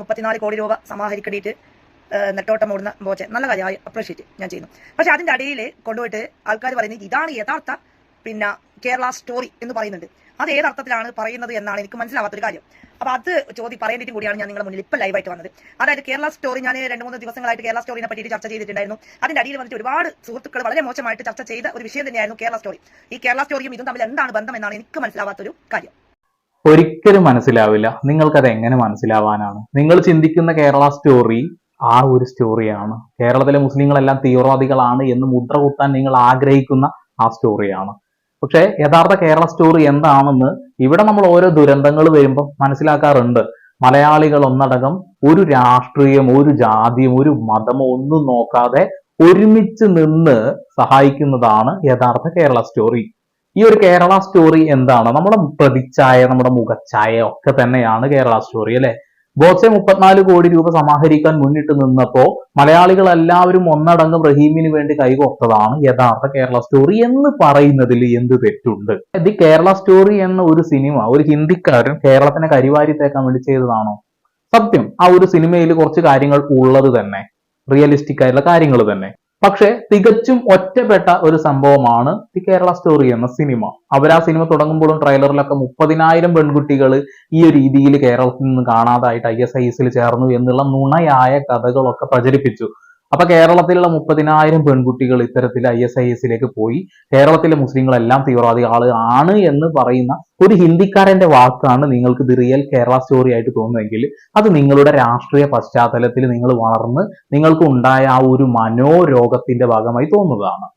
മുപ്പത്തിനാല് കോടി രൂപ സമാഹരിക്കടിയിട്ട് നെട്ടോട്ടം ഓടുന്ന ബോച്ചെ നല്ല കാര്യമായി അപ്രീഷിയേറ്റ് ഞാൻ ചെയ്യുന്നു. പക്ഷെ അതിന്റെ അടിയിൽ കൊണ്ടുപോയിട്ട് ആൾക്കാർ പറയുന്നത് ഇതാണ് യഥാർത്ഥ പിന്നെ കേരള സ്റ്റോറി എന്ന് പറയുന്നുണ്ട്. അത് ഏതർത്ഥത്തിലാണ് പറയുന്നത് എന്നാണ് എനിക്ക് മനസ്സിലാവാത്തൊരു കാര്യം. അപ്പോൾ അത് ചോദ്യം പറയേണ്ടിട്ടും കൂടിയാണ് ഞാൻ നിങ്ങളുടെ മുന്നിൽ ഇപ്പോൾ ലൈവായിട്ട് വന്നത്. അതായത് കേരള സ്റ്റോറി ഞാൻ രണ്ട് മൂന്ന് ദിവസങ്ങളായിട്ട് കേരള സ്റ്റോറിനെ പറ്റിയിട്ട് ചർച്ച ചെയ്തിട്ടുണ്ടായിരുന്നു. അതിന്റെ അടിയിൽ വന്നിട്ട് ഒരുപാട് സുഹൃത്തുക്കൾ വളരെ മോശമായിട്ട് ചർച്ച ചെയ്ത ഒരു വിഷയം തന്നെയായിരുന്നു കേരള സ്റ്റോറി ഈ കേരള സ്റ്റോറിയും ഇതും തമ്മിൽ എന്താണ് ബന്ധം എന്നാണ് എനിക്ക് മനസ്സിലാവാത്തൊരു കാര്യം. ഒരിക്കലും മനസ്സിലാവില്ല. നിങ്ങൾക്കത് എങ്ങനെ മനസ്സിലാവാനാണ്? നിങ്ങൾ ചിന്തിക്കുന്ന കേരള സ്റ്റോറി ആ ഒരു സ്റ്റോറിയാണ് കേരളത്തിലെ മുസ്ലിങ്ങളെല്ലാം തീവ്രവാദികളാണ് എന്ന് മുദ്ര കുത്താൻ നിങ്ങൾ ആഗ്രഹിക്കുന്ന ആ സ്റ്റോറിയാണ് പക്ഷേ യഥാർത്ഥ കേരള സ്റ്റോറി എന്താണെന്ന് ഇവിടെ നമ്മൾ ഓരോ ദുരന്തങ്ങൾ വരുമ്പോൾ മനസ്സിലാക്കാറുണ്ട്. മലയാളികൾ ഒന്നടങ്കം ഒരു രാഷ്ട്രീയം ഒരു ജാതിയും ഒരു മതമോ ഒന്നും നോക്കാതെ ഒരുമിച്ച് നിന്ന് സഹായിക്കുന്നതാണ് യഥാർത്ഥ കേരള സ്റ്റോറി ഈ ഒരു കേരള സ്റ്റോറി എന്താണ്? നമ്മുടെ പ്രതിച്ഛായ നമ്മുടെ മുഖച്ഛായ ഒക്കെ തന്നെയാണ് കേരള സ്റ്റോറി അല്ലെ? ബോക്സെ മുപ്പത്തിനാല് കോടി രൂപ സമാഹരിക്കാൻ മുന്നിട്ട് നിന്നപ്പോ മലയാളികൾ എല്ലാവരും ഒന്നടങ്കം റഹീമിന് വേണ്ടി കൈകോർത്തതാണ് യഥാർത്ഥ കേരള സ്റ്റോറി എന്ന് പറയുന്നതിൽ എന്ത് തെറ്റുണ്ട്? ദി കേരള സ്റ്റോറി എന്ന ഒരു സിനിമ ഒരു ഹിന്ദിക്കാരൻ കേരളത്തിനെ കരിവാരി തേക്കാൻ വേണ്ടി ചെയ്തതാണോ? സത്യം ആ ഒരു സിനിമയിൽ കുറച്ച് കാര്യങ്ങൾ ഉള്ളത് തന്നെ റിയലിസ്റ്റിക് ആയിട്ടുള്ള കാര്യങ്ങൾ തന്നെ. പക്ഷെ തികച്ചും ഒറ്റപ്പെട്ട ഒരു സംഭവമാണ് ദി കേരള സ്റ്റോറി എന്ന സിനിമ. അവർ ആ സിനിമ തുടങ്ങുമ്പോഴും ട്രെയിലറിലൊക്കെ മുപ്പതിനായിരം പെൺകുട്ടികൾ ഈ ഒരു രീതിയിൽ കേരളത്തിൽ നിന്ന് കാണാതായിട്ട് ഐ എസ് ഐ എസിൽ ചേർന്നു എന്നുള്ള നുണയായ കഥകളൊക്കെ പ്രചരിപ്പിച്ചു. അപ്പൊ കേരളത്തിലുള്ള മുപ്പതിനായിരം പെൺകുട്ടികൾ ഇത്തരത്തിൽ ഐ എസ് ഐ എസിലേക്ക് പോയി. കേരളത്തിലെ മുസ്ലിങ്ങളെല്ലാം തീവ്രവാദി ആണ് എന്ന് പറയുന്ന ഒരു ഹിന്ദിക്കാരന്റെ വാക്കാണ് നിങ്ങൾക്ക് ദി റിയൽ കേരള സ്റ്റോറി ആയിട്ട് തോന്നുന്നതെങ്കിൽ അത് നിങ്ങളുടെ രാഷ്ട്രീയ പശ്ചാത്തലത്തിൽ നിങ്ങൾ വളർന്ന് നിങ്ങൾക്ക് ഉണ്ടായ ആ ഒരു മനോരോഗത്തിന്റെ ഭാഗമായി തോന്നുന്നതാണ്.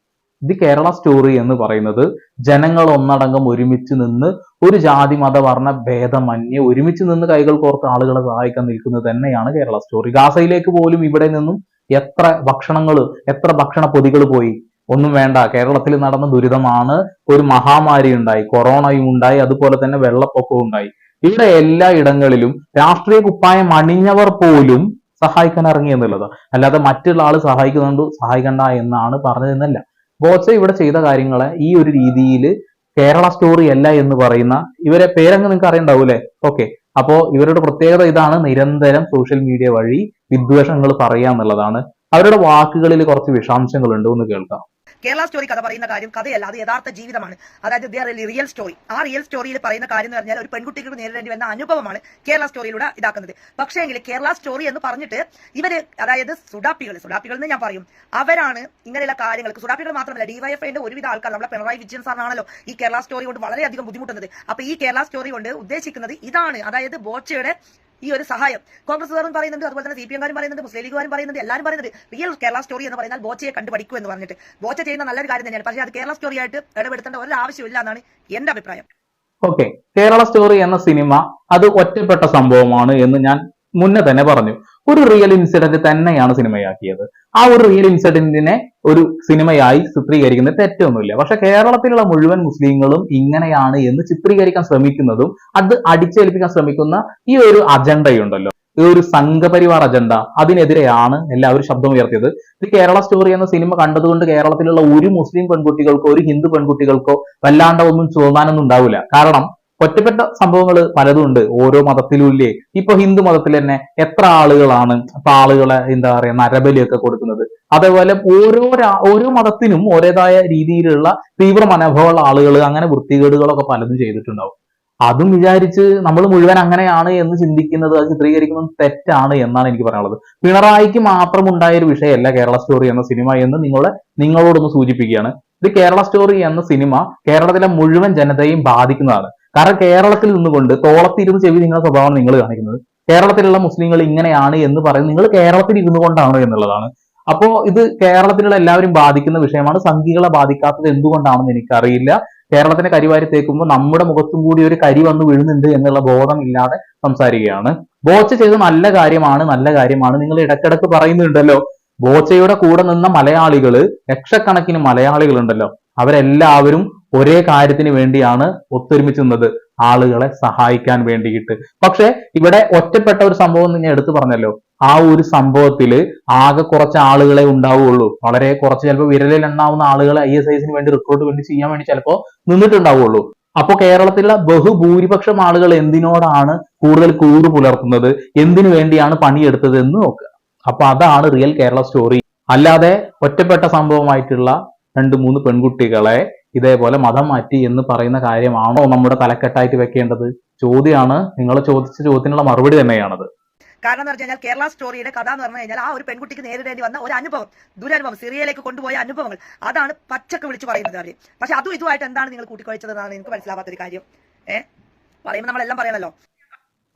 ഇത് കേരള സ്റ്റോറി എന്ന് പറയുന്നത് ജനങ്ങൾ ഒന്നടങ്കം ഒരുമിച്ച് നിന്ന് ഒരു ജാതി മത വർണ ഭേദമന്യേ ഒരുമിച്ച് നിന്ന് കൈകൾ കോർത്ത് ആളുകളെ സഹായിക്കാൻ നിൽക്കുന്നത് തന്നെയാണ് കേരള സ്റ്റോറി. ഗാസയിലേക്ക് പോലും ഇവിടെ നിന്നും എത്ര ഭക്ഷണങ്ങൾ എത്ര ഭക്ഷണ പൊതികൾ പോയി? ഒന്നും വേണ്ട. കേരളത്തിൽ നടന്ന ദുരിതമാണ് ഒരു മഹാമാരി ഉണ്ടായി. കൊറോണയും ഉണ്ടായി. അതുപോലെ തന്നെ വെള്ളപ്പൊക്കവും ഉണ്ടായി. ഇവിടെ എല്ലാ ഇടങ്ങളിലും രാഷ്ട്രീയ കുപ്പായം അണിഞ്ഞവർ പോലും സഹായിക്കാൻ ഇറങ്ങി എന്നുള്ളത്. അല്ലാതെ മറ്റുള്ള ആൾ സഹായിക്കുന്നുണ്ട് സഹായിക്കണ്ട എന്നാണ് പറഞ്ഞതെന്നല്ല. ബോച്ച ഇവിടെ ചെയ്ത കാര്യങ്ങളെ ഈ ഒരു രീതിയിൽ കേരള സ്റ്റോറി അല്ല എന്ന് പറയുന്ന ഇവരെ പേരങ്ങ് നിങ്ങൾക്ക് അറിയണ്ടാവൂലേ ഓക്കെ അപ്പോ ഇവരുടെ പ്രത്യേകത ഇതാണ് നിരന്തരം സോഷ്യൽ മീഡിയ വഴി വിദ്വേഷങ്ങൾ പറയുക എന്നുള്ളതാണ് അവരുടെ വാക്കുകളിൽ കുറച്ച് വിഷാംശങ്ങളുണ്ട് ഒന്ന് കേൾക്കാം. കേരള സ്റ്റോറി കഥ പറയുന്ന കാര്യം കഥയല്ല അത് യഥാർത്ഥ ജീവിതമാണ്. അതായത് ദേ റിയൽ സ്റ്റോറി ആ റിയൽ സ്റ്റോറിയിൽ പറയുന്ന കാര്യം എന്ന് പറഞ്ഞാൽ ഒരു പെൺകുട്ടിക്ക് നേരിടേണ്ടി വന്ന അനുഭവമാണ് കേരള സ്റ്റോറിയിലൂടെ ഇതാക്കുന്നത്. പക്ഷേ എങ്കിൽ കേരള സ്റ്റോറി എന്ന് പറഞ്ഞിട്ട് ഇവർ അതായത് സുഡാപ്പികൾ സുഡാപ്പികൾ എന്ന് ഞാൻ പറയും അവരാണ് ഇങ്ങനെയുള്ള കാര്യങ്ങൾക്ക് സുഡാപ്പികൾ മാത്രമല്ല ഡിവൈഎഫ്ഐന്റെ ഒരുവിധ ആൾക്കാർ നമ്മുടെ പിണറായി വിജയൻ സാറിനാണല്ലോ ഈ കേരള സ്റ്റോറി കൊണ്ട് വളരെയധികം ബുദ്ധിമുട്ടുന്നത് അപ്പൊ ഈ കേരള സ്റ്റോറി കൊണ്ട് ഉദ്ദേശിക്കുന്നത് ഇതാണ്. അതായത് ബോച്ചയുടെ ഈ ഒരു സഹായം. കോൺഗ്രസ്സുകാരും പറയുന്നുണ്ട് അതുപോലെ തന്നെ സി പി എംകാരും പറയുന്നുണ്ട് മുസ്ലിം ലീഗുകാരും പറയുന്നുണ്ട് എല്ലാവരും പറയുന്നുണ്ട്. റിയൽ കേരള സ്റ്റോറി എന്ന് പറഞ്ഞാൽ ബോച്ചയെ കണ്ടു പഠിക്കൂ എന്ന് പറഞ്ഞിട്ട്. ബോച്ച ചെയ്യുന്ന നല്ലൊരു കാര്യം തന്നെയാണ്. പക്ഷേ അത് കേരള സ്റ്റോറി ആയിട്ട് ഇടപെടുത്തേണ്ട ഒരു ആവശ്യമില്ല എന്നാണ് എന്റെ അഭിപ്രായം. ഓക്കെ കേരള സ്റ്റോറി എന്ന സിനിമ അത് ഒറ്റപ്പെട്ട സംഭവമാണ് എന്ന് ഞാൻ മുന്നേ തന്നെ പറഞ്ഞു. ഒരു റിയൽ ഇൻസിഡന്റ് തന്നെയാണ് സിനിമയാക്കിയത്. ആ ഒരു റിയൽ ഇൻസിഡന്റിനെ ഒരു സിനിമയായി ചിത്രീകരിക്കുന്നത് തെറ്റൊന്നുമില്ല. പക്ഷെ കേരളത്തിലുള്ള മുഴുവൻ മുസ്ലിങ്ങളും ഇങ്ങനെയാണ് എന്ന് ചിത്രീകരിക്കാൻ ശ്രമിക്കുന്നതും അത് അടിച്ചേൽപ്പിക്കാൻ ശ്രമിക്കുന്ന ഈ ഒരു അജണ്ടയുണ്ടല്ലോ. ഈ ഒരു സംഘപരിവാർ അജണ്ട അതിനെതിരെയാണ് എല്ലാവരും ശബ്ദം ഉയർത്തിയത് ഇത് കേരള സ്റ്റോറി എന്ന സിനിമ കണ്ടതുകൊണ്ട് കേരളത്തിലുള്ള ഒരു മുസ്ലിം പെൺകുട്ടികൾക്കോ ഒരു ഹിന്ദു പെൺകുട്ടികൾക്കോ വല്ലാണ്ട് ഒന്നും തോന്നാനൊന്നും ഉണ്ടാവില്ല. കാരണം ഒറ്റപ്പെട്ട സംഭവങ്ങൾ പലതും ഉണ്ട് ഓരോ മതത്തിലും ഇല്ലേ ഇപ്പൊ ഹിന്ദു മതത്തിൽ തന്നെ എത്ര ആളുകളാണ് ആളുകളെ എന്താ പറയാ നരബലിയൊക്കെ കൊടുക്കുന്നത്. അതേപോലെ ഓരോ ഓരോ മതത്തിനും ഓരേതായ രീതിയിലുള്ള തീവ്ര മനോഭാവമുള്ള ആളുകൾ അങ്ങനെ വൃത്തികേടുകളൊക്കെ പലതും ചെയ്തിട്ടുണ്ടാവും. അതും വിചാരിച്ച് നമ്മൾ മുഴുവൻ അങ്ങനെയാണ് എന്ന് ചിന്തിക്കുന്നത് അത് ചിത്രീകരിക്കുന്നത് തെറ്റാണ് എന്നാണ് എനിക്ക് പറയാനുള്ളത്. പിണറായിക്ക് മാത്രം ഉണ്ടായ ഒരു വിഷയമല്ല കേരള സ്റ്റോറി എന്ന സിനിമ എന്ന് നിങ്ങളെ നിങ്ങളോടൊന്ന് സൂചിപ്പിക്കുകയാണ്. ഇത് കേരള സ്റ്റോറി എന്ന സിനിമ കേരളത്തിലെ മുഴുവൻ ജനതയെയും ബാധിക്കുന്നതാണ്. കാരണം കേരളത്തിൽ നിന്നുകൊണ്ട് തോളത്തിരുന്ന് ചെവി നിങ്ങളുടെ സ്വഭാവമാണ് നിങ്ങൾ കാണിക്കുന്നത്. കേരളത്തിലുള്ള മുസ്ലിങ്ങൾ ഇങ്ങനെയാണ് എന്ന് പറയുന്നത്. നിങ്ങൾ കേരളത്തിൽ ഇരുന്നു കൊണ്ടാണ് എന്നുള്ളതാണ്. അപ്പോ ഇത് കേരളത്തിലുള്ള എല്ലാവരും ബാധിക്കുന്ന വിഷയമാണ്. സംഘികളെ ബാധിക്കാത്തത് എന്തുകൊണ്ടാണെന്ന് എനിക്കറിയില്ല. കേരളത്തിന്റെ കരിവാരി തേക്കുമ്പോൾ നമ്മുടെ മുഖത്തും കൂടി ഒരു കരി വന്ന് വീഴുന്നുണ്ട് എന്നുള്ള ബോധമില്ലാതെ സംസാരിക്കുകയാണ്. ബോച്ച ചെയ്ത നല്ല കാര്യമാണ് നല്ല കാര്യമാണ്. നിങ്ങൾ ഇടക്കിടക്ക് പറയുന്നുണ്ടല്ലോ ബോച്ചയുടെ കൂടെ നിന്ന മലയാളികൾ ലക്ഷക്കണക്കിന് മലയാളികളുണ്ടല്ലോ. അവരെല്ലാവരും ഒരേ കാര്യത്തിന് വേണ്ടിയാണ് ഒത്തൊരുമിച്ച് നിന്നത്. ആളുകളെ സഹായിക്കാൻ വേണ്ടിയിട്ട്. പക്ഷെ ഇവിടെ ഒറ്റപ്പെട്ട ഒരു സംഭവം ഞാൻ എടുത്തു പറഞ്ഞല്ലോ. ആ ഒരു സംഭവത്തിൽ ആകെ കുറച്ച് ആളുകളെ ഉണ്ടാവുകയുള്ളൂ. വളരെ കുറച്ച് ചിലപ്പോൾ വിരലിൽ എണ്ണാവുന്ന ആളുകളെ ഐ എസ് ഐസിന് വേണ്ടി റിക്രൂട്ട് വേണ്ടി ചെയ്യാൻ വേണ്ടി ചിലപ്പോൾ നിന്നിട്ടുണ്ടാവുള്ളൂ അപ്പോൾ കേരളത്തിലുള്ള ബഹുഭൂരിപക്ഷം ആളുകൾ എന്തിനോടാണ് കൂടുതൽ കൂറ് പുലർത്തുന്നത്? എന്തിനു വേണ്ടിയാണ് പണിയെടുത്തത് എന്ന് നോക്കുക. അപ്പൊ അതാണ് റിയൽ കേരള സ്റ്റോറി അല്ലാതെ ഒറ്റപ്പെട്ട സംഭവമായിട്ടുള്ള രണ്ട് മൂന്ന് പെൺകുട്ടികളെ ഇതേപോലെ മതം മാറ്റി എന്ന് പറയുന്ന കാര്യമാണോ നമ്മുടെ തലക്കെട്ടായിട്ട് വെക്കേണ്ടത്? ചോദ്യമാണ് നിങ്ങൾ ചോദിച്ച ചോദ്യത്തിനുള്ള മറുപടി തന്നെയാണത്. കാരണം എന്ന് പറഞ്ഞു കഴിഞ്ഞാൽ കേരള സ്റ്റോറിയുടെ കഥ എന്ന് പറഞ്ഞു കഴിഞ്ഞാൽ ആ ഒരു പെൺകുട്ടിക്ക് നേരിടേണ്ടി വന്ന ഒരു അനുഭവം ദുരനുഭവം സിറിയയിലേക്ക് കൊണ്ടുപോയ അനുഭവങ്ങൾ അതാണ് പച്ചക്ക് വിളിച്ചു പറയുന്നത് അവർ പക്ഷെ അതും ഇതുമായിട്ട് എന്താണ് നിങ്ങൾ കൂട്ടിക്കൊഴിച്ചതെന്നാണ് എനിക്ക് മനസ്സിലാവാത്തൊരു കാര്യം. ഏഹ് പറയുമ്പോൾ നമ്മളെല്ലാം പറയണല്ലോ.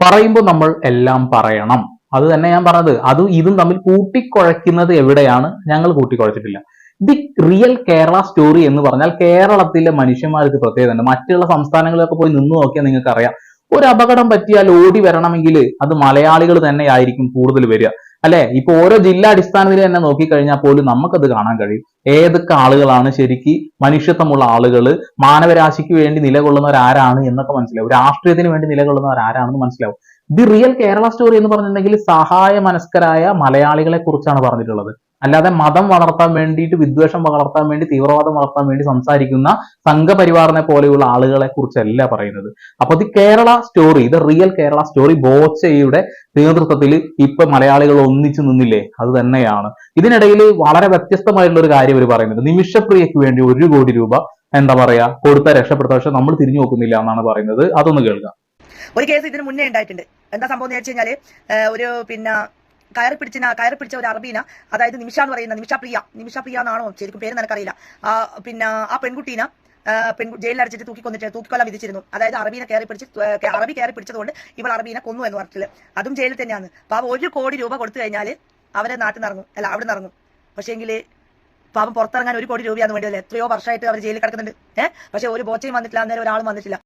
പറയുമ്പോൾ നമ്മൾ എല്ലാം പറയണം. അത് തന്നെ ഞാൻ പറഞ്ഞത്. അതും ഇതും തമ്മിൽ കൂട്ടിക്കുഴയ്ക്കുന്നത് എവിടെയാണ്? ഞങ്ങൾ കൂട്ടിക്കുഴച്ചിട്ടില്ല. ദി റിയൽ കേരള സ്റ്റോറി എന്ന് പറഞ്ഞാൽ കേരളത്തിലെ മനുഷ്യന്മാർക്ക് പ്രത്യേകത ഉണ്ട് മറ്റുള്ള സംസ്ഥാനങ്ങളിലൊക്കെ പോയി നിന്ന് നോക്കിയാൽ നിങ്ങൾക്ക് അറിയാം ഒരു അപകടം പറ്റിയാൽ ഓടി വരണമെങ്കിൽ അത് മലയാളികൾ തന്നെ ആയിരിക്കും കൂടുതൽ വരിക. അല്ലെ? ഇപ്പൊ ഓരോ ജില്ലാ അടിസ്ഥാനത്തിൽ തന്നെ നോക്കിക്കഴിഞ്ഞാൽ പോലും നമുക്കത് കാണാൻ കഴിയും. ഏതൊക്കെ ആളുകളാണ് ശരിക്ക് മനുഷ്യത്വമുള്ള ആളുകൾ? മാനവരാശിക്ക് വേണ്ടി നിലകൊള്ളുന്നവർ ആരാണ് എന്നൊക്കെ മനസ്സിലാവും. രാഷ്ട്രീയത്തിന് വേണ്ടി നിലകൊള്ളുന്നവർ ആരാണെന്ന് മനസ്സിലാവും. ദി റിയൽ കേരള സ്റ്റോറി എന്ന് പറഞ്ഞിട്ടുണ്ടെങ്കിൽ സഹായ മനസ്കരായ മലയാളികളെ കുറിച്ചാണ് പറഞ്ഞിട്ടുള്ളത്. അല്ലാതെ മതം വളർത്താൻ വേണ്ടിയിട്ട് വിദ്വേഷം വളർത്താൻ വേണ്ടി തീവ്രവാദം വളർത്താൻ വേണ്ടി സംസാരിക്കുന്ന സംഘപരിവാറിനെ പോലെയുള്ള ആളുകളെ കുറിച്ചല്ല പറയുന്നത്. അപ്പൊ ഇത് കേരള സ്റ്റോറി ഇത് റിയൽ കേരള സ്റ്റോറി. ബോച്ചയുടെ നേതൃത്വത്തിൽ ഇപ്പൊ മലയാളികൾ ഒന്നിച്ചു നിന്നില്ലേ? അത് തന്നെയാണ്. ഇതിനിടയിൽ വളരെ വ്യത്യസ്തമായിട്ടുള്ള ഒരു കാര്യം ഇവർ പറയുന്നത്. നിമിഷപ്രിയക്ക് വേണ്ടി ഒരു കോടി രൂപ എന്താ പറയാ കൊടുത്ത രക്ഷപ്പെടുത്ത. പക്ഷെ നമ്മൾ തിരിഞ്ഞു നോക്കുന്നില്ല എന്നാണ് പറയുന്നത്. അതൊന്ന് കേൾക്കാം. ഒരു കേസ് ഇതിന് മുന്നേ ഉണ്ടായിട്ടുണ്ട്. എന്താ സംഭവം എന്ന് വെച്ച് കഴിഞ്ഞാൽ ഒരു പിന്നെ കയറി പിടിച്ചിന കയറി പിടിച്ച ഒരു അറബീന അതായത് നിമിഷ എന്ന് പറയുന്ന നിമിഷ പ്രിയ നിമിഷ പ്രിയ എന്നാണോ ശരിക്കും പേര് നിനക്കറിയില്ല. പിന്നെ ആ പെൺകുട്ടീന പെൺകു ജയിലിൽ അടിച്ചിട്ട് തൂക്കി കൊന്നിട്ട് തൂക്കിക്കൊല്ലാൻ വിധിച്ചിരുന്നു. അതായത് അറബീനെ കയറി പിടിച്ച് അറബി കയറി പിടിച്ചതുകൊണ്ട് ഇവൾ അറബീനെ കൊന്നു എന്ന് പറഞ്ഞിട്ടില്ല. അതും ജയിലിൽ തന്നെയാണ്. പാവം ഒരു കോടി രൂപ കൊടുത്തു കഴിഞ്ഞാൽ അവരെ നാട്ടിൽ നിറങ്ങും. അല്ല അവിടെ നിറങ്ങും. പക്ഷേങ്കിൽ പാവം പുറത്തിറങ്ങാൻ ഒരു കോടി രൂപയാണ് വേണ്ടത് എത്രയോ വർഷമായിട്ട് അവർ ജയിലിൽ കിടക്കുന്നുണ്ട്. ഏഹ് പക്ഷെ ഒരു ബോച്ചയും വന്നിട്ടില്ല അന്നേരം ഒരാളും വന്നിട്ടില്ല.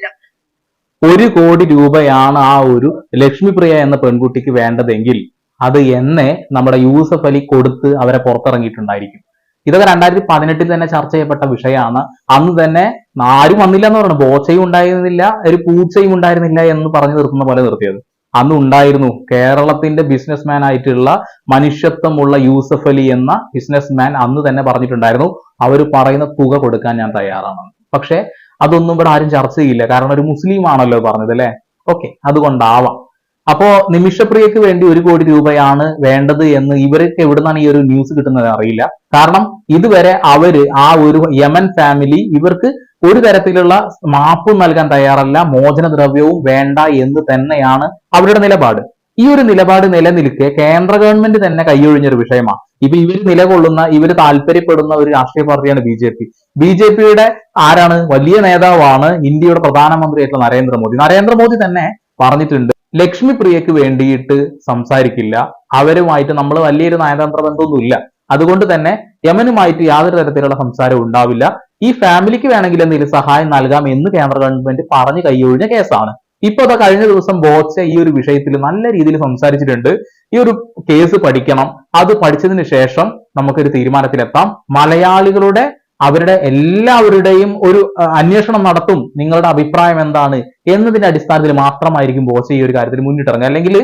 ഒരു കോടി രൂപയാണ് ആ ഒരു ലക്ഷ്മിപ്രിയ എന്ന പെൺകുട്ടിക്ക് വേണ്ടതെങ്കിൽ അത് എന്നെ നമ്മുടെ യൂസഫ് അലി കൊടുത്ത് അവരെ പുറത്തിറങ്ങിയിട്ടുണ്ടായിരിക്കും. ഇതൊക്കെ രണ്ടായിരത്തി പതിനെട്ടിൽ തന്നെ ചർച്ച ചെയ്യപ്പെട്ട വിഷയമാണ്. അന്ന് തന്നെ ആരും വന്നില്ല എന്ന് പറഞ്ഞു ബോച്ചയും ഉണ്ടായിരുന്നില്ല ഒരു പൂച്ചയും ഉണ്ടായിരുന്നില്ല എന്ന് പറഞ്ഞു നിർത്തുന്ന പോലെ നിർത്തിയത്. അന്ന് ഉണ്ടായിരുന്നു കേരളത്തിന്റെ ബിസിനസ്മാൻ ആയിട്ടുള്ള മനുഷ്യത്വമുള്ള യൂസഫ് അലി എന്ന ബിസിനസ്മാൻ അന്ന് തന്നെ പറഞ്ഞിട്ടുണ്ടായിരുന്നു അവർ പറയുന്ന തുക കൊടുക്കാൻ ഞാൻ തയ്യാറാണ്. പക്ഷെ അതൊന്നും ഇവിടെ ആരും ചർച്ച ചെയ്യില്ല. കാരണം ഒരു മുസ്ലിം ആണല്ലോ പറഞ്ഞത് അല്ലെ? ഓക്കെ അതുകൊണ്ടാവാം. അപ്പോ നിമിഷപ്രിയക്ക് വേണ്ടി ഒരു കോടി രൂപയാണ് വേണ്ടത് എന്ന് ഇവർക്ക് എവിടുന്നാണ് ഈ ഒരു ന്യൂസ് കിട്ടുന്നത് അറിയില്ല. കാരണം ഇതുവരെ അവർ ആ ഒരു യമൻ ഫാമിലി ഇവർക്ക് ഒരു തരത്തിലുള്ള മാപ്പ് നൽകാൻ തയ്യാറല്ല മോചന ദ്രവ്യവും വേണ്ട എന്ന് തന്നെയാണ് അവരുടെ നിലപാട്. ഈ ഒരു നിലപാട് നിലനിൽക്കെ കേന്ദ്ര ഗവൺമെന്റ് തന്നെ കൈയൊഴിഞ്ഞൊരു വിഷയമാണ്. ഇപ്പൊ ഇവർ നിലകൊള്ളുന്ന ഇവർ താല്പര്യപ്പെടുന്ന ഒരു രാഷ്ട്രീയ പാർട്ടിയാണ് B J P. B J പിയുടെ ആരാണ്? വലിയ നേതാവാണ് ഇന്ത്യയുടെ പ്രധാനമന്ത്രിയായിട്ടുള്ള നരേന്ദ്രമോദി. നരേന്ദ്രമോദി തന്നെ പറഞ്ഞിട്ടുണ്ട് ലക്ഷ്മി പ്രിയക്ക് വേണ്ടിയിട്ട് സംസാരിക്കില്ല. അവരുമായിട്ട് നമ്മൾ വലിയൊരു നയതന്ത്ര ബന്ധമൊന്നുമില്ല അതുകൊണ്ട് തന്നെ യമനുമായിട്ട് യാതൊരു തരത്തിലുള്ള സംസാരവും ഉണ്ടാവില്ല. ഈ ഫാമിലിക്ക് വേണമെങ്കിൽ എന്തെങ്കിലും സഹായം നൽകാം എന്ന് കേന്ദ്ര ഗവൺമെന്റ് പറഞ്ഞു കൈയൊഴിഞ്ഞ കേസാണ്. ഇപ്പൊ അതാ കഴിഞ്ഞ ദിവസം ബോച്ച ഈ ഒരു വിഷയത്തിൽ നല്ല രീതിയിൽ സംസാരിച്ചിട്ടുണ്ട്. ഈ ഒരു കേസ് പഠിക്കണം. അത് പഠിച്ചതിന് ശേഷം നമുക്കൊരു തീരുമാനത്തിലെത്താം. മലയാളികളുടെ അവരുടെ എല്ലാവരുടെയും ഒരു അന്വേഷണം നടത്തും. നിങ്ങളുടെ അഭിപ്രായം എന്താണ്? എന്നതിന്റെ അടിസ്ഥാനത്തിൽ മാത്രമായിരിക്കും ബോസ് ഈ ഒരു കാര്യത്തിൽ മുന്നിട്ടിറങ്ങുക. അല്ലെങ്കിൽ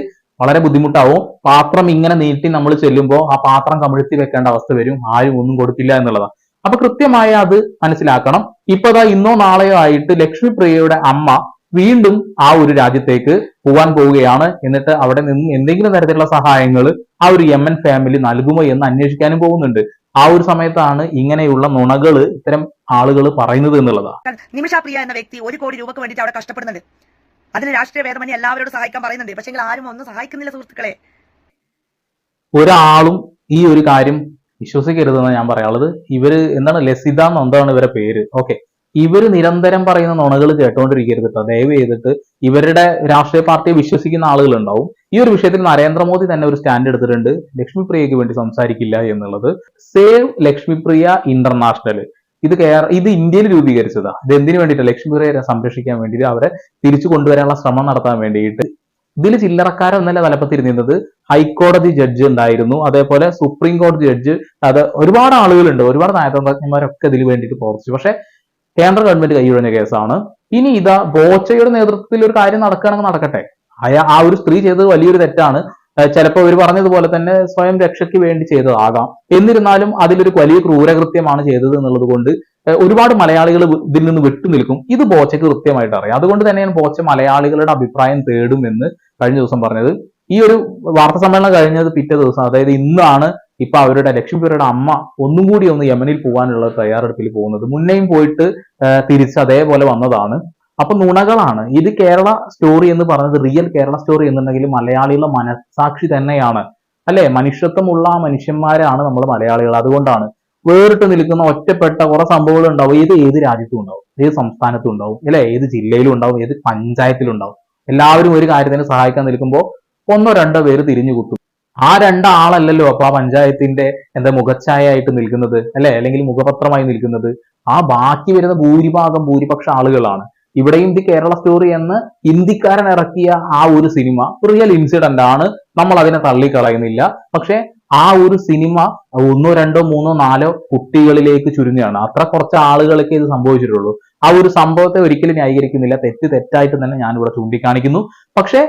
വളരെ ബുദ്ധിമുട്ടാവും. പാത്രം ഇങ്ങനെ നീട്ടി നമ്മൾ ചെല്ലുമ്പോൾ ആ പാത്രം കമിഴ്ത്തി വെക്കേണ്ട അവസ്ഥ വരും. ആരും ഒന്നും കൊടുക്കില്ല എന്നുള്ളതാണ്. അപ്പൊ കൃത്യമായ അത് മനസ്സിലാക്കണം. ഇപ്പൊ അതാ ഇന്നോ നാളെയോ ആയിട്ട് ലക്ഷ്മിപ്രിയയുടെ അമ്മ വീണ്ടും ആ ഒരു രാജ്യത്തേക്ക് പോകാൻ പോവുകയാണ്. എന്നിട്ട് അവിടെ നിന്ന് എന്തെങ്കിലും തരത്തിലുള്ള സഹായങ്ങൾ ആ ഒരു യമൻ ഫാമിലി നൽകുമോ എന്ന് അന്വേഷിക്കാനും പോകുന്നുണ്ട്. ആ ഒരു സമയത്താണ് ഇങ്ങനെയുള്ള നുണകൾ ഇത്തരം ആളുകൾ പറയുന്നത് എന്നുള്ളതാണ്. നിമിഷാപ്രിയ എന്ന വ്യക്തി ഒരു കോടി രൂപക്ക് വേണ്ടിയിട്ട് അവിടെ കഷ്ടപ്പെടുന്നുണ്ട്. അതിന് രാഷ്ട്രീയ വേദമണി എല്ലാവരോടും സഹായിക്കാൻ പറയുന്നുണ്ട്. പക്ഷേ ആരും ഒന്നും സഹായിക്കുന്നില്ല സുഹൃത്തുക്കളെ. ഒരാളും ഈ ഒരു കാര്യം വിശ്വസിക്കരുതെന്ന് ഞാൻ പറയാനുള്ളത്. ഇവർ എന്താണ്? ലസിത എന്ന് എന്താണ് ഇവരെ പേര്. ഓക്കെ. ഇവർ നിരന്തരം പറയുന്ന നുണകൾ കേട്ടുകൊണ്ടിരിക്കരുത് കേട്ടോ ദയവ് ചെയ്തിട്ട് ഇവരുടെ രാഷ്ട്രീയ പാർട്ടിയെ വിശ്വസിക്കുന്ന ആളുകളുണ്ടാവും. ഈ ഒരു വിഷയത്തിൽ നരേന്ദ്രമോദി തന്നെ ഒരു സ്റ്റാൻഡ് എടുത്തിട്ടുണ്ട്. ലക്ഷ്മിപ്രിയക്ക് വേണ്ടി സംസാരിക്കില്ല എന്നുള്ളത്. സേവ് ലക്ഷ്മിപ്രിയ ഇന്റർനാഷണൽ ഇത് കേര ഇത് ഇന്ത്യയിൽ രൂപീകരിച്ചതാ. ഇത് എന്തിനു വേണ്ടിയിട്ട്? ലക്ഷ്മിപ്രിയയെ സംരക്ഷിക്കാൻ വേണ്ടിയിട്ട് അവരെ തിരിച്ചു കൊണ്ടുവരാനുള്ള ശ്രമം നടത്താൻ വേണ്ടിയിട്ട്. ഇതിൽ ചില്ലറക്കാരൊന്നല്ല തലപ്പത്തിരുന്നത് ഹൈക്കോടതി ജഡ്ജ് ഉണ്ടായിരുന്നു. അതേപോലെ സുപ്രീം കോടതി ജഡ്ജ് അത് ഒരുപാട് ആളുകളുണ്ട്. ഒരുപാട് നയതന്ത്രജ്ഞന്മാരൊക്കെ ഇതിൽ വേണ്ടിയിട്ട് പ്രവർത്തിച്ചു. പക്ഷെ കേന്ദ്ര ഗവൺമെന്റ് കൈയൊഴിഞ്ഞ കേസാണ്. ഇനി ഇതാ ബോച്ചയുടെ നേതൃത്വത്തിൽ ഒരു കാര്യം നടക്കുകയാണെങ്കിൽ നടക്കട്ടെ. അയാ ആ ഒരു സ്ത്രീ ചെയ്തത് വലിയൊരു തെറ്റാണ്. ചിലപ്പോൾ അവർ പറഞ്ഞതുപോലെ തന്നെ സ്വയം രക്ഷയ്ക്ക് വേണ്ടി ചെയ്തതാകാം. എന്നിരുന്നാലും അതിലൊരു വലിയ ക്രൂരകൃത്യമാണ് ചെയ്തത് എന്നുള്ളത് കൊണ്ട് ഒരുപാട് മലയാളികൾ ഇതിൽ നിന്ന് വിട്ടു നിൽക്കും. ഇത് ബോച്ചയ്ക്ക് കൃത്യമായിട്ട് അറിയാം. അതുകൊണ്ട് തന്നെയാണ് ബോച്ച മലയാളികളുടെ അഭിപ്രായം തേടുമെന്ന് കഴിഞ്ഞ ദിവസം പറഞ്ഞത്. ഈ ഒരു വാർത്താ സമ്മേളനം കഴിഞ്ഞത് പിറ്റേ ദിവസം അതായത് ഇന്നാണ് ഇപ്പൊ അവരുടെ ലക്ഷ്മിപുരയുടെ അമ്മ ഒന്നും കൂടി ഒന്ന് യമനിൽ പോകാനുള്ള തയ്യാറെടുപ്പിൽ പോകുന്നത്. മുന്നേയും പോയിട്ട് തിരിച്ച് അതേപോലെ വന്നതാണ്. അപ്പൊ നുണകളാണ്. ഇത് കേരള സ്റ്റോറി എന്ന് പറഞ്ഞത് റിയൽ കേരള സ്റ്റോറി എന്നുണ്ടെങ്കിൽ മലയാളികളുടെ മനസാക്ഷി തന്നെയാണ്. അല്ലെ? മനുഷ്യത്വമുള്ള മനുഷ്യന്മാരാണ് നമ്മൾ മലയാളികൾ. അതുകൊണ്ടാണ് വേറിട്ട് നിൽക്കുന്ന ഒറ്റപ്പെട്ട കുറെ സംഭവങ്ങൾ ഉണ്ടാവും. ഇത് ഏത് രാജ്യത്തും ഉണ്ടാവും. ഏത് സംസ്ഥാനത്തും ഉണ്ടാവും. അല്ലെ? ഏത് ജില്ലയിലും ഉണ്ടാവും. ഏത് പഞ്ചായത്തിലും ഉണ്ടാവും. എല്ലാവരും ഒരു കാര്യത്തിന് സഹായിക്കാൻ നിൽക്കുമ്പോൾ ഒന്നോ രണ്ടോ പേര് തിരിഞ്ഞു കുത്തും. ആ രണ്ടാളല്ലല്ലോ അപ്പൊ ആ പഞ്ചായത്തിന്റെ എന്താ മുഖച്ഛായയായിട്ട് നിൽക്കുന്നത് അല്ലെ? അല്ലെങ്കിൽ മുഖപത്രമായി നിൽക്കുന്നത്. ആ ബാക്കി വരുന്ന ഭൂരിഭാഗം ഭൂരിപക്ഷ ആളുകളാണ്. ഇവിടെയും ദി കേരള സ്റ്റോറി എന്ന് ഹിന്ദിക്കാരൻ ഇറക്കിയ ആ ഒരു സിനിമ റിയൽ ഇൻസിഡന്റ് ആണ്. നമ്മൾ അതിനെ തള്ളിക്കളയുന്നില്ല. പക്ഷേ ആ ഒരു സിനിമ ഒന്നോ രണ്ടോ മൂന്നോ നാലോ കുട്ടികളിലേക്ക് ചുരുങ്ങുകയാണ്. അത്ര കുറച്ച് ആളുകൾക്ക് ഇത് സംഭവിച്ചിട്ടുള്ളൂ. ആ ഒരു സംഭവത്തെ ഒരിക്കലും ന്യായീകരിക്കുന്നില്ല. തെറ്റ് തെറ്റായിട്ട് തന്നെ ഞാൻ ഇവിടെ ചൂണ്ടിക്കാണിക്കുന്നു. പക്ഷേ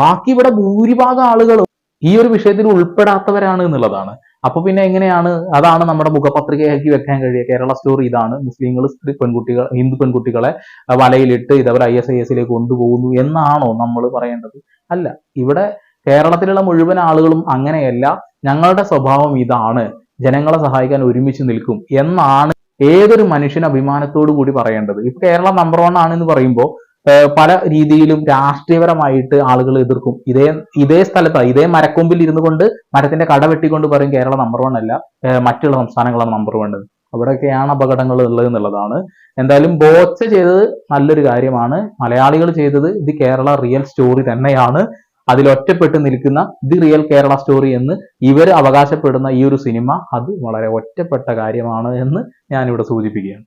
ബാക്കി ഇവിടെ ഭൂരിഭാഗം ആളുകളും ഈ ഒരു വിഷയത്തിൽ ഉൾപ്പെടാത്തവരാണ് എന്നുള്ളതാണ്. അപ്പൊ പിന്നെ എങ്ങനെയാണ് അതാണ് നമ്മുടെ മുഖപത്രികയാക്കി വെക്കാൻ കഴിയുക. കേരള സ്റ്റോറി ഇതാണ്. മുസ്ലിങ്ങൾ സ്ത്രീ പെൺകുട്ടികൾ ഹിന്ദു പെൺകുട്ടികളെ വലയിലിട്ട് ഇതവർ ഐ എസ് ഐ എസിലേക്ക് കൊണ്ടുപോകുന്നു എന്നാണോ നമ്മൾ പറയേണ്ടത്? അല്ല ഇവിടെ കേരളത്തിലുള്ള മുഴുവൻ ആളുകളും അങ്ങനെയല്ല. ഞങ്ങളുടെ സ്വഭാവം ഇതാണ്. ജനങ്ങളെ സഹായിക്കാൻ ഒരുമിച്ച് നിൽക്കും എന്നാണ് ഏതൊരു മനുഷ്യന് അഭിമാനത്തോടു കൂടി പറയേണ്ടത്. ഇപ്പൊ കേരളം നമ്പർ വൺ ആണെന്ന് പറയുമ്പോൾ പല രീതിയിലും രാഷ്ട്രീയപരമായിട്ട് ആളുകൾ എതിർക്കും. ഇതേ ഇതേ സ്ഥലത്ത് ഇതേ മരക്കൊമ്പിൽ ഇരുന്നു കൊണ്ട് മരത്തിന്റെ കട വെട്ടിക്കൊണ്ട് പറയും കേരളം നമ്പർ വൺ അല്ല. മറ്റുള്ള സംസ്ഥാനങ്ങളാണ് നമ്പർ വൺ അവിടെയൊക്കെയാണ് അപകടങ്ങൾ ഉള്ളത് എന്നുള്ളതാണ്. എന്തായാലും ബോച്ച ചെയ്തത് നല്ലൊരു കാര്യമാണ്. മലയാളികൾ ചെയ്തത് ഇത് കേരള റിയൽ സ്റ്റോറി തന്നെയാണ്. അതിൽ ഒറ്റപ്പെട്ട് നിൽക്കുന്ന ദി റിയൽ കേരള സ്റ്റോറി എന്ന് ഇവർ അവകാശപ്പെടുന്ന ഈ ഒരു സിനിമ അത് വളരെ ഒറ്റപ്പെട്ട കാര്യമാണ് എന്ന് ഞാനിവിടെ സൂചിപ്പിക്കുകയാണ്.